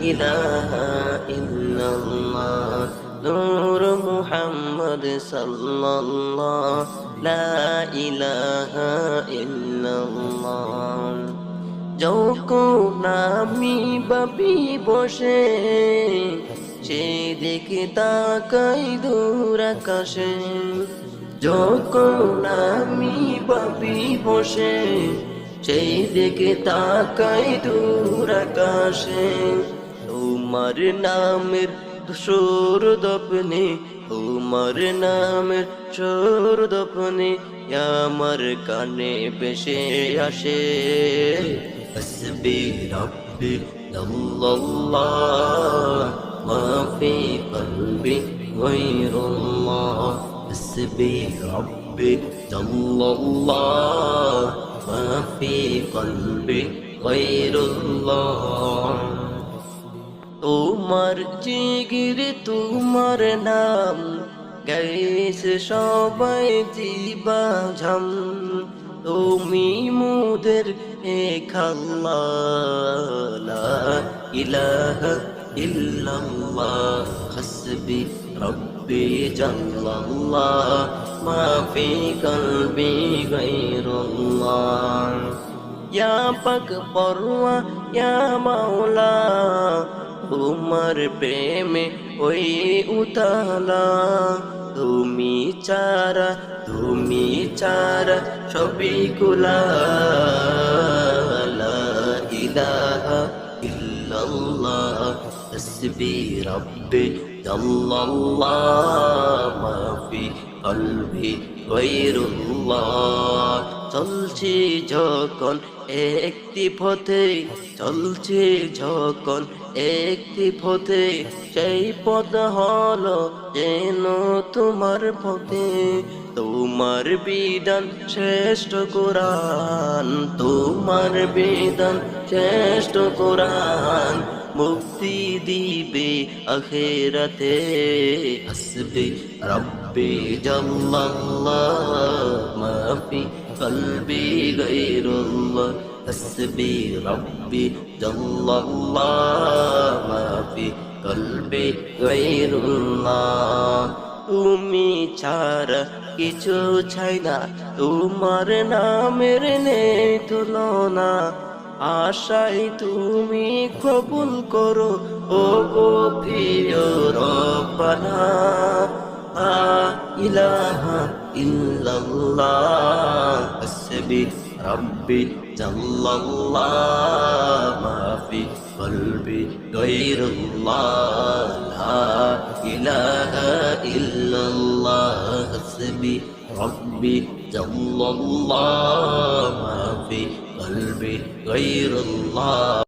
إله إلا الله نور محمد صلى الله لا إله إلا الله যখন আমি বাপি বসে সেই দিকে তাকাই দূর আকাশে যখন আমি বাপি বসে সেই দিকে তাকাই দূর আকাশে তোমার নামের সুর দপনে, তোমার নামের সুর দপনে, আমার কানে বেশে আসে। হসবি রব্বি, আল্লাহ, মাফি কলবি গৈরুল্লাহ হসবি রব্বি, আল্লাহ, মাফি কলবি গৈরুল্লাহ তোমার জিগির তোমার নাম গাইছে সবাই জিবা ঝম। তুমি মুদের এ খাল্লা ইলাহা ইল্লাল্লাহ, হাসবি রব্বি জাল্লাল্লাহ মা ফি কলবি গায়রুল্লাহ। ইয়া পাক পরওয়া ইয়া মাওলা তোমার প্রেমে ওই উতালা। তুমি চারা তুমি চারা, সবই কুলা লা ইলাহা ইল্লাল্লাহ, হাসবি রব্বি জাল্লাল্লাহ মা ফি কলবি গৈরুল্লাহ। চলছি যখন একটি পথে, চলছে যখন একটি পথে, সেই পথ হলো যেন তোমার পথে। তোমার বিধান শ্রেষ্ঠ কোরআন, তোমার বিধান শ্রেষ্ঠ কোরআন। মুক্তি দিবে আখেরাতে, আসবে রব্বি জাল্লাল্লাহ, মাফি কলবি গায়রুল্লাহ হাসবি রব্বি জাল্লাল্লাহ মাফি কলবি গায়রুল্লাহ তুমি ছাড়া কিছু চাই না, তোমার নামের নেই তুলনা। আশাই তুমি কবুল করো ও গো প্রিয় রব্বানা। লা ইলাহা إلا الله بس ربي جل الله ما في قلبي غير الله لا إله إلا الله حسبي ربي جل الله ما في قلبي غير الله